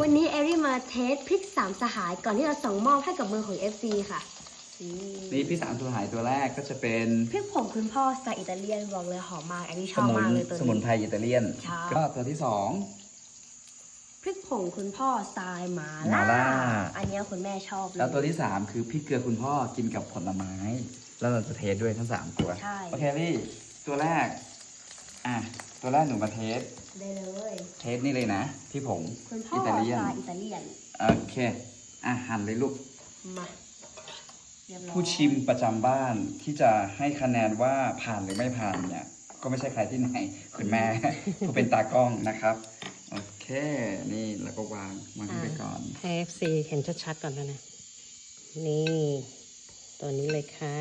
วันนี้เอรี่มาเทสพริกสามสหายก่อนที่จะส่งมอบให้กับมือของ FC ค่ะนี่นี่พี่สามตัวหายตัวแรกก็จะเป็นพริกผงคุณพ่อสไตล์อิตาเลียนบอกเลยหอมมากอันนี้ชสอบมุนมากเลยตัวสมุนนี้ ไพรอิตาเลียน ใช่ ก็ตัวที่สอง พริกผงคุณพ่อสไตล์หมาหม่าล่าอันเนี้ยคุณแม่ชอบเลยแล้วตัวที่สามคือพริกเกลือคุณพ่อกินกับผลไม้ แล้วเราจะเทสด้วยทั้งสามตัวใช่ โอเคพี่ตัวแรก อะตัวแรกหนูมาเทส ได้เลยเทสนี่เลยนะ พี่ผงคุณพ่ออิสตาเลียนไตล์อิตาเลียน โอเคอะหั่นเลยลูก มาเรียบร้อยผู้ชิมประจำบ้านที่จะให้คะแนนว่าผ่านหรือไม่ผ่านเนี่ย ก็ไม่ใช่ใครที่ไหน คุณแม่ ผู้เป็นตากล้องนะครับ โอเค นี่แล้วก็วางวางขึ้นไปก่อน ให้ FC เห็นชัดๆก่อนนะนะ นี่ ตัวนี้เลยค่ะ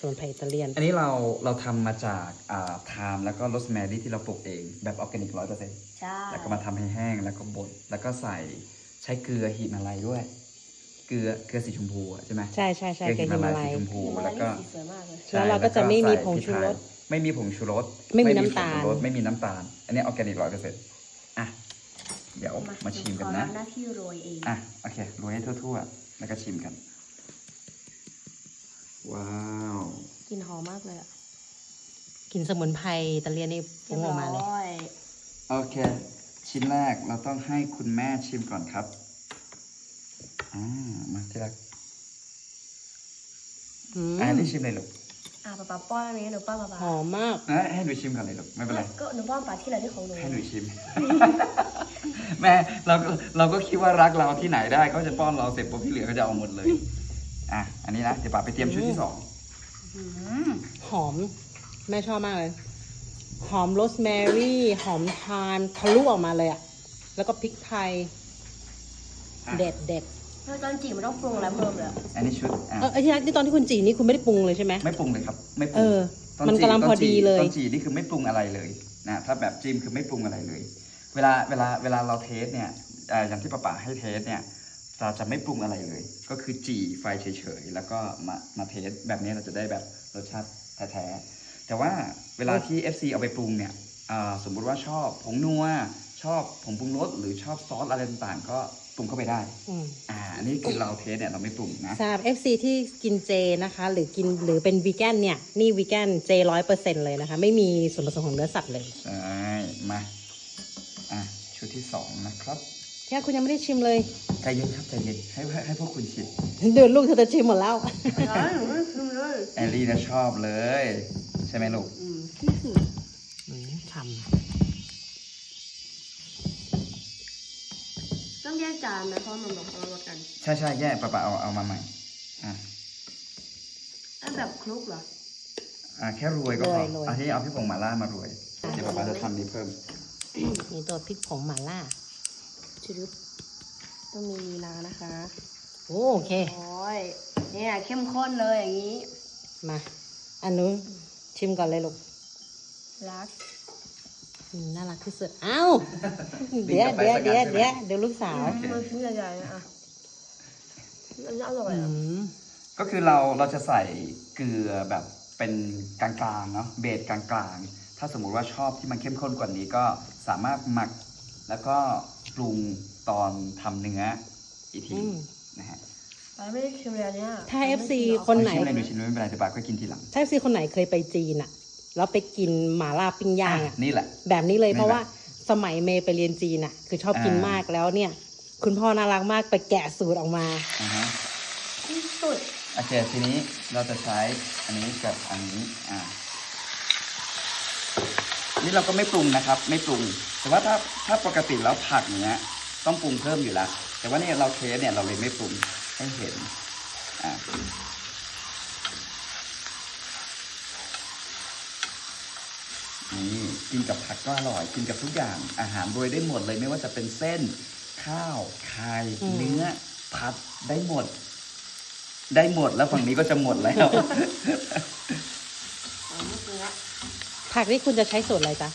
ส่วนไผ่อิตาเลียน อันนี้เราเราทำมาจากอ่าไทม์แล้วก็โรสแมรี่ที่เราปลูกเองแบบออร์แกนิกร้อยเปอร์เซ็นต์ใช่แล้วก็มาทำให้แห้งแล้วก็บดแล้วก็ใส่ใช้เกลือหิมาลัยด้วย เกลือเกลือสีชมพูอะใช่ไหมใช่ใช่ใช่เกลือเกลืหิอมาหิลัมายลัสียชมพูหิมาแล้ยวก็นี่สีสวยมากเลย ใช่แล้วเราก็จะไม่มีผงชูรสไม่มีผงชูรสไม่มีผงน้ำตาลชูรสไม่มีน้ำตาล อันนี้ออร์แกนิกร้อยเปอร์เซ็นต์อะ เดี๋ยวมาชิมกันนะขอรับหน้าที่โรยเอง อะ โอเคโรยให้ทั่วๆ แล้วก็ชิมกัน ว้าวกลินหอมมากเลยอะกลินสมุนไพรอิตาเลียนนี่ฟุ้งออกมาเลยรีบร้อยโอเค ชิ้นแรกเราต้องให้คุณแม่ชิมก่อนครับอ่ามาที่รักอืมอ่านี่ชิมเลยลูกอะป๊าป๊าป้อนอันนี้หนูป้อนป๊าป๊าหอมมากอะให้หนูชิมก่อนเลยลูกไม่เป็นไร ก็หนูป้อนป๊าที่ไรที่ของหนูให้หนูชิม แม่เราก็เราก็คิดว่ารักเราที่ไหนได้เขาจะป้อนเราเสร็จปุ๊บที่เหลือเขาจะเอาหมดเลย อะ อันนี้นะ เดี๋ยวป่าไปเตรียมชุดที่สองอืมหอม แม่ชอบมากเลย หอมโรสแมรี่ หอมทานทะลุออกมาเลยอะแล้วก็พริกไทยอะเด็ดเด็ดแล้วตอนจีบมันต้องปรุงอะไรเพิ่มเลยอะอันนี้ชุดอะเออไอ้ที่รักที่ตอนที่คุณจีนี่คุณไม่ได้ปรุงเลยใช่ไหมไม่ปรุงเลยครับ ไม่ปรุเองอตอนมันจีกำลังพอดีเลยตอนจีนี่คือไม่ปรุงอะไรเลยนะถ้าแบบจิ้มคือไม่ปรุงอะไรเลย เวลาเวลาเวลาเราเทสเนี่ยเอ่ออย่างที่ป้าป๋าให้เทสเนี่ย เราจะไม่ปรุงอะไรเลย ก็คือจี่ไฟเฉยๆ แล้วก็มามาเทสแบบนี้เราจะได้แบบรสชาติแท้ๆ แต่ว่าเวลาที่ FC เอาไปปรุงเนี่ยอ่าสมมุติว่าชอบผงนัวชอบผงปรุงรสหรือชอบซอสอะไรต่างๆ ก็ปรุงเข้าไปได้อืมอ่าอันนี้คือเราเทสเนี่ยเราไม่ปรุงนะสำหรับ FC ที่กินเจนะคะ หรือกินหรือเป็นวีแกนเนี่ยนี่วีแกนเจร้อยเปอร์เซ็นเลยนะคะ ไม่มีส่วนผสมของเนื้อสัตว์เลย ใช่ มา อะชุดที่สองนะครับ แค่คุณยังไม่ได้ชิมเลย ใจเย็นครับใจเย็นให้ให้ให้พวกคุณชิมเดี๋ยวลูกเธอจะชิมหมดแล้ว ร้อนหนูไม่ชิมเลยแอลลี่นะชอบเลย ใช่ไหมลูกอืมอืมฉ่ต้องแยกจานนะเพราะมันแบบคนละรสกันใช่ใช่แย่ปะปะเอาเอามาใหม่อะอันแบบคลุกเหรอ อะแค่รวยก็พอเอาที่เอาพี่ผงหมาล่ามารวยเดี๋ยวปะปะจะทำนี้เพิ่มำมีตัวพริกผงหม่าล่า ชุดต้องมีลีลานะคะโอเค โอ้ยเนี่ยเข้มข้นเลยอย่างนี้ มา อันนู้นชิมก่อนเลยลูกรักอืมน่ารักที่สุดอ้าวเดี๋ยวเดี๋ยวเดี๋ยวเดี๋ยวเดี๋ยวลูกสาวมันชิ้นใหญ่ๆนะอะอันนี้อร่อยอือะมก็คือเราเราจะใส่เกลือแบบเป็นกลางๆเนาะเบสกลางๆ ถ้าสมมุติว่าชอบที่มันเข้มข้นกว่านี้ก็สามารถหมักแล้วก็ ปรุงตอนทำเนื้ออีกทีอืมนะฮะไปไม่ได้ชิมเลยอันเนี่ยถ้า FC คนไหนชิมอะไรดูชิมไม่เป็นไรแต่ปากก็กินทีหลังถ้าซีคนไหนเคยไปจีนอะแล้วไปกินหม่าล่าปิ้งย่างอะนี่แหละ แบบนี้เลยนี่เพราะแหละว่าสมัยเมย์ไปเรียนจีนอะคือชอบกินอ่าม มากแล้วเนี่ย คุณพ่อน่ารักมากไปแกะสูตรออกมา อ่าฮะที่สุดโอเคทีนี้เราจะใช้อันนี้กับอันนี้อ่า นี่เราก็ไม่ปรุงนะครับ ไม่ปรุง แต่ว่าถ้าถ้าปกติแล้วผักเนี้ยต้องปรุงเพิ่มอยู่แล้ว แต่ว่าเนี่ยเราเทสเนี่ยเราเลยไม่ปรุงให้เห็นอ่านี่กินกับผักก็อร่อยกินกับทุกอย่าง อาหารโรยได้หมดเลยไม่ว่าจะเป็นเส้น ข้าวไข่อืมเนื้อผัดได้หมด ได้หมดแล้วฝั่งนี้ก็จะหมดแล้วอ๋อไม่เกลือ ผักนี่คุณจะใช้สูตรอะไรจ๊ะ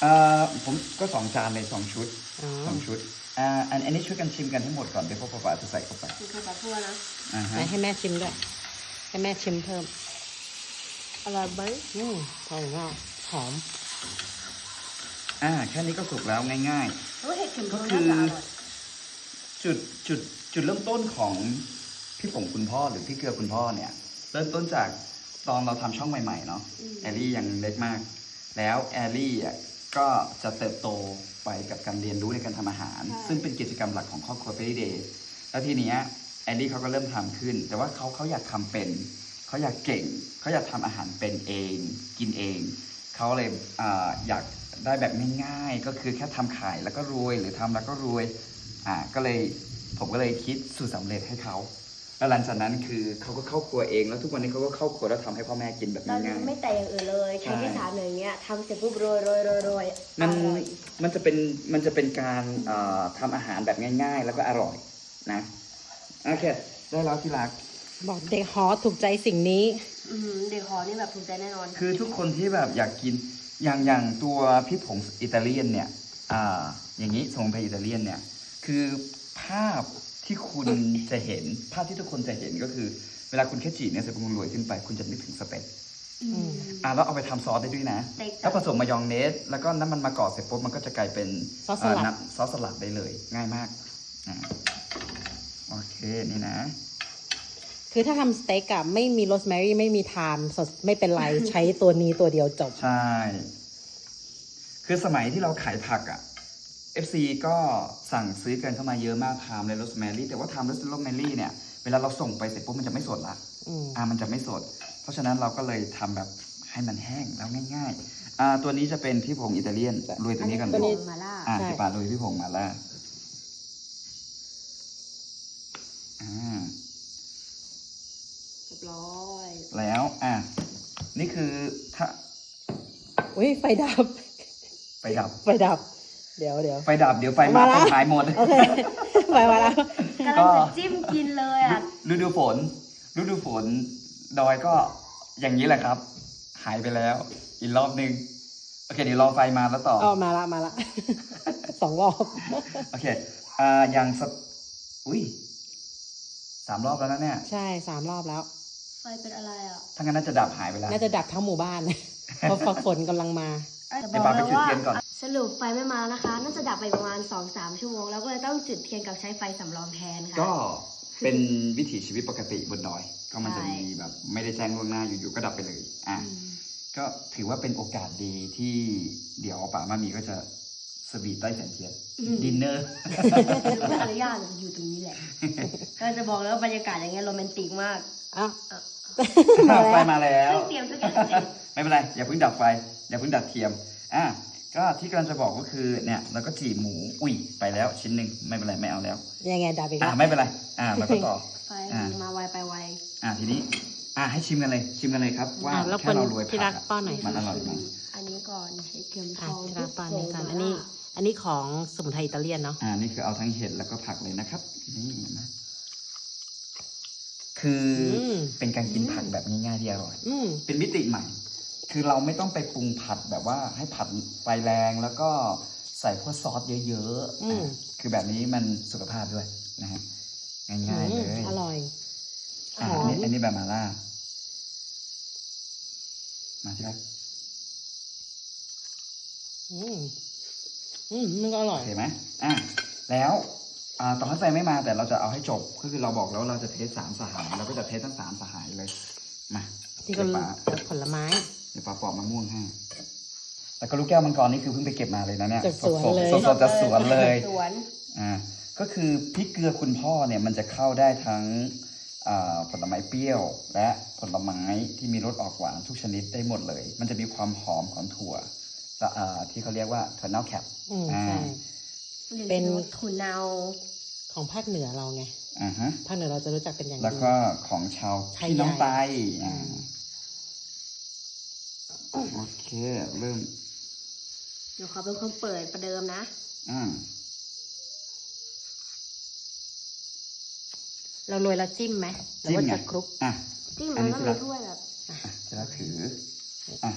เอ่อผมก็สองจานเลยสองชุดอ๋อ สองชุดอ่าอันอันนี้ช่วยกันชิมกันให้หมดก่อนเดี๋ยวพ่อป๊าจะใส่เข้าไปคือข้าวปลาทั่วนะ อ่าฮะไหนให้แม่ชิมด้วย ให้แม่ชิมเพิ่ม อร่อยไหมอืมพอแล้วหอม อ่าแค่นี้ก็สุกแล้วง่าย เฮ้ยเห็ดเข็มทองก็คืน่าอจะอร่อย ๆ จุดจุดจุดเริ่มต้นของพี่ผงคุณพ่อหรือพี่เกลือคุณพ่อเนี่ย เริ่มต้นจากตอนเราทำช่องใหม่ๆเนาะอืม แอลลี่ยังเล็กมาก แล้วแอลลี่อะก็จะเติบโตไปกับการเรียนรู้ในการทำอาหารซึ่งเป็นกิจกรรมหลักของครอบครัวเฟรเดย์แล้วทีเนี้ยแอลลี่เขาก็เริ่มทำขึ้น แต่ว่าเขาเขาอยากทำเป็น เขาอยากเก่ง เขาอยากทำอาหารเป็นเอง กินเอง เขาเลยอาอยากได้แบบง่ายๆ ก็คือแค่ทำขายแล้วก็รวยหรือทำแล้วก็รวยอ่าก็เลยผมก็เลยคิดสูตรสำเร็จให้เขา แล้วหลังจากนั้นคือเขาก็เข้าครัวเอง แล้วทุกวันนี้เขาก็เข้าครัวแล้วทำให้พ่อแม่กินแบบตอนง่านี้ยไม่แต่อย่างอื่นเลยใช้ใช่ที่สามอย่างเงี้ยทำเสร็จปุ๊บโรยโรยโรยโรยๆมันอร่อยมันจะเป็นมันจะเป็นการอ่าทำอาหารแบบง่าย ๆ แล้วก็อร่อยนะโอเคได้แล้วที่รัก บอกเด็กฮอถูกใจสิ่งนี้ อื้อหือเด็กหอนี่แบบถูกใจแน่นอน คือทุกคนที่แบบอยากกินอย่างอย่างตัวพี่ผงอิตาเลียนเนี่ยอ่าอย่างนี้สมุนไพรอิตาเลียนเนี่ย คือภาพ ที่คุณจะเห็นภาพที่ทุกคนจะเห็นก็คือ เวลาคุณแค่จีบเนี่ยเสร็จปุ๊บคุณรวยขึ้นไป คุณจะนึกถึงสเต็กอืมอะแล้วเอาไปทำซอสได้ด้วยนะสเต็กแล้วผสมมายองเนส แล้วก็น้ำมันมะกอกเสร็จปุ๊บมันก็จะกลายเป็นซอสสลัดเน้ำซอสสลัดได้เลย ง่ายมากอ่าโอเคนี่นะ คือถ้าทำสเต็กอะไม่มีโรสแมรี่ไม่มีไทม์สดไม่เป็นไร ใช้ตัวนี้ตัวเดียวจบ ใช่ คือสมัยที่เราขายผักอะ FC ก็สั่งซื้อกันเข้ามาเยอะมากไทม์และโรสแมรี่แต่ว่าไทม์และโรสแมรี่เนี่ยเวลาเราส่งไปเสร็จปุ๊บมันจะไม่สดละอืมอ่ามันจะไม่สด เพราะฉะนั้นเราก็เลยทำแบบให้มันแห้งแล้วง่ายๆอ่าตัวนี้จะเป็นพี่ผงอิตาเลียนรวยตัวนี้กันอัเลนี้ยผงมาล่าอ่าใช่ พี่ปาลุยพี่ผงมาล่าอ่า เรียบร้อยแล้วอะนี่คือถ้าอุ้ยไฟดับไฟดับ ไฟดับ เดี๋ยวเดี๋ยวไฟดับเดี๋ยวไฟมามาละต้นหายหมด โอเคไฟมาแล้ว กำลังจะจิ้มกินเลยอะ ฤดูฝน ฤดูฝน ดอยก็อย่างนี้แหละครับ หายไปแล้ว อีกรอบนึง โอเค เดี๋ยวรอไฟมาแล้วต่อ อ๋อ มาละมาละ สองรอบ โอเค อ่า อย่างสกอุ้ยสามรอบแล้วนะเนี่ย ใช่สามรอบแล้ว ไฟเป็นอะไรอะถ้างั้นน่าจะดับหายไปแล้ว น่าจะดับทั้งหมู่บ้าน เพราะฝนฝนกำลังมา จะเดี๋บยวอกปาไปเลยจุดว่า เทียนก่อน สรุปไฟไม่มานะคะ น่าจะดับไปประมาณ2-3ชั่วโมง แล้วก็เลยต้องจุดเทียนกับใช้ไฟสำรองแทนค่ะ ก็เป็นวิถีชีวิตปกติบนดอย ก็มันจะใช่มีแบบไม่ได้แจ้งล่วงหน้าอยู่ๆก็ดับไปเลยอะอืมก็ถือว่าเป็นโอกาสดีที่เดี๋ยวป่ามามีก็จะสวีทใต้แสงเทียนดินเนอร์รู้ว่าอนุญาตอยู่ตรงนี้แหละ ก็จะบอกเลยว่าบรรยากาศอย่างเงี้ยโรแมนติกมากอ้าวอะไฟมาแล้ว เพิ่งเตรียมทุกอย่างเสร็จ ไม่เป็นไร อย่าเพิ่งดับไฟ อย่าเพิ่งดับเทียมอะ ก็ที่กำลังจะบอกก็คือเนี่ยเราก็จีบหมูอุ้ยไปแล้วชิ้นหนึ่งไม่เป็นไรไม่เอาแล้วยังไงดับอีกอะแล้วไม่เป็นไร อะแล้วก็ต่อไฟอะมาไวไปไวอะทีนี้ อะให้ชิมกันเลย ชิมกันเลยครับ ว่าอะแล้วคแค่นเราโรยที่ผัรักกอะป้อนหน่อยมันอร่อยไหมอันนี้ก่อนใช้เข็มทอะองที่รักป้อนผนี่งกันมาอันนี้ล่าอันนี้ของสมุนไพรอิตาเลียนเนาะอ่านี่คือเอาทั้งเห็ดแล้วก็ผักเลยนะครับนี่นะคืออมเป็นการกินผักแบบง่ายๆที่อร่อยอืมเป็นมิติใหม่ คือเราไม่ต้องไปปรุงผัดแบบว่าให้ผัดไฟแรงแล้วก็ใส่พวกซอสเยอะๆอืมอะคือแบบนี้มันสุขภาพด้วยนะฮะง่ายๆเลยอืมอร่อยอะหออันมนี้อันนี้แบบมาล่า มาที่รักอืมอืมมันก็อร่โออย เคไหมอะแล้วอ่าตอนให้ไฟไม่มาแต่เราจะเอาให้จบก็คือเราบอกแล้วเราจะเทสสามสหายเราก็จะเทสทั้งสามสหายเลยมาที่ก็เดี๋ยวป้าเลือกผลไม้ เดี๋ยวป้าปอกมะม่วงให้แล้วก็ลูกแก้วมังกรนี่คือเพิ่งไปเก็บมาเลยนะเนี่ยจากสวนสดเลยๆสดๆจากสวนเลยสวนอ่าก็คือพริกเกลือคุณพ่อเนี่ยมันจะเข้าได้ทั้งอ่าผลไม้เปรี้ยว และผลไม้ที่มีรสออกหวานทุกชนิดได้หมดเลย มันจะมีความหอมของถั่วและอ่าที่เขาเรียกว่าถั่วเน่าแคปอืมอ่าใช่เป็เป็นนถุนเนาของภาคเหนือเราไง อ่าฮะ ภาคเหนือเราจะรู้จักเป็นอย่างแล้วดีก็ของชาวไทยพี่น้องใหญ่ไตอ่า โอเค เริ่ม เดี๋ยวเขาเป็นคนเปิดประเดิมนะ อ่า เราโรยแล้วจิ้มไหมหรือจิ้มว่าไงจะคลุก อะ จิ้มอัมันนนี้ต้องคือมีถ้วยแบบอะจะแล้วถือ อะ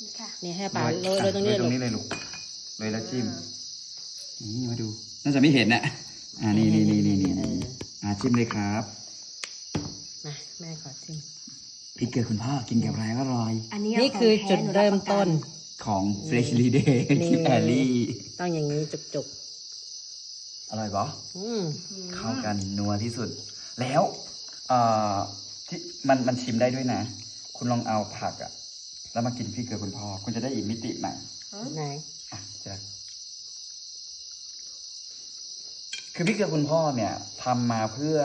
นี้ค่ะนี่ให้ปลาโรยอะโรยตรงนี้โรยตรงลูนี้กเลยลูกโรยแล้วจิ้ม นี่มาดู น่าจะไม่เห็นนะอ่า นี่นี่นี่นี่นี่เอออ่าจิ้มเลยครับมาแม่ขอจิ้ม พริกเกลือคุณพ่อกินกับอะไรก็อร่อย อันนี้นี่คือจุดเริ่มต้น ของ Freshly Day นี่ ที่แอลลี่ต้องอย่างนี้จุกอร่อยปะอืมเข้ากันนัวที่สุด แล้วเอ่อที่มันมันชิมได้ด้วยนะ คุณลองเอาผักอะแล้วมากินพริกเกลือคุณพ่อคุณจะได้อีกมิติใหม่ ไหนอะเจะคือพริกเกลือคุณพ่อเนี่ยทำมาเพื่อ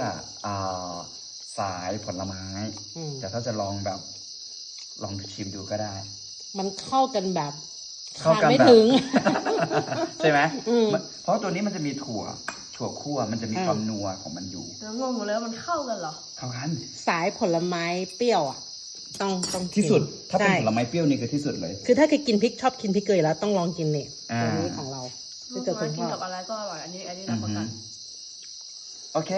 อ่า สายผลไม้ อืมแต่ถ้าจะลองแบบ ลองชิมดูก็ได้ มันเข้ากันแบบเข้าขาดกันไม่แบบ ถึง ใช่ไหมอืม มันเพราะตัวนี้มันจะมีถั่ว ถั่วคั่วมันจะมีอืมความนัวของมันอยู่แล้วงงหมดเลยว่ามันเข้ากันเหรอ เข้ากันสายผลไม้เปรี้ยวอะ ต้องต้องกินที่สุดถ้าเป็นใช่ผลไม้เปรี้ยวนี่คือที่สุดเลย คือถ้าเคยกินพริกชอบกินพริกเกลืออยู่แล้วต้องลองกินเนี่ยอ่า ตัวนี้ของเราพริกเกลือคุณกิพ่นอกับอะไรก็อร่อย อันนี้ อันนี้อืรับอประฮึกัน โอเค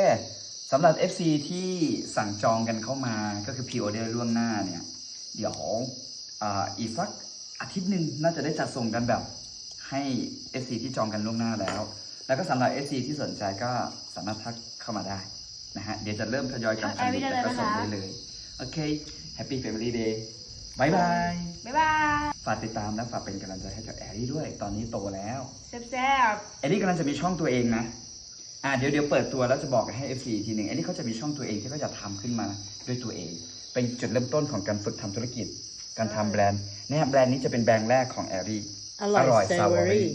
สำหรับ FC ที่สั่งจองกันเข้ามาก็คือ pre order ล่วงหน้าเนี่ย เดี๋ยวอ่าอีกสักอาทิตย์หนึ่งน่าจะได้จัดส่งกันแบบให้ FC ที่จองกันล่วงหน้าแล้ว แล้วก็สำหรับ FC ที่สนใจก็สามารถทักเข้ามาได้นะฮะ เดี๋ยวจะเริ่มทยอยกันผลิตแล้วก็ส่งได้เลย โอเค Happy Family Day บายบาย บ๊ายบาย ฝากติดตามและฝากเป็นกำลังใจให้กับแอรี่ด้วย ตอนนี้โตแล้ว แซ่บแอรี่กำลังจะมีช่องตัวเองนะ อ่าเดี๋ยวเดี๋ยวเปิดตัวแล้วจะบอกให้ FC อีกทีหนึ่งแอรี่เขาจะมีช่องตัวเองที่เขาจะทำขึ้นมาด้วยตัวเอง เป็นจุดเริ่มต้นของการฝึกทำธุรกิจ การทำแบรนด์เนี่ยแบรนด์นี้จะเป็นแบรนด์แรกของแอรี่อร่อยสตรอเบอรี่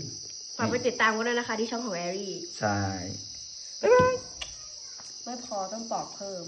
ฝากไปติดตามกันด้วยนะคะที่ช่องของแอรี่ใช่ ไม่พอต้องปอกเพิ่ม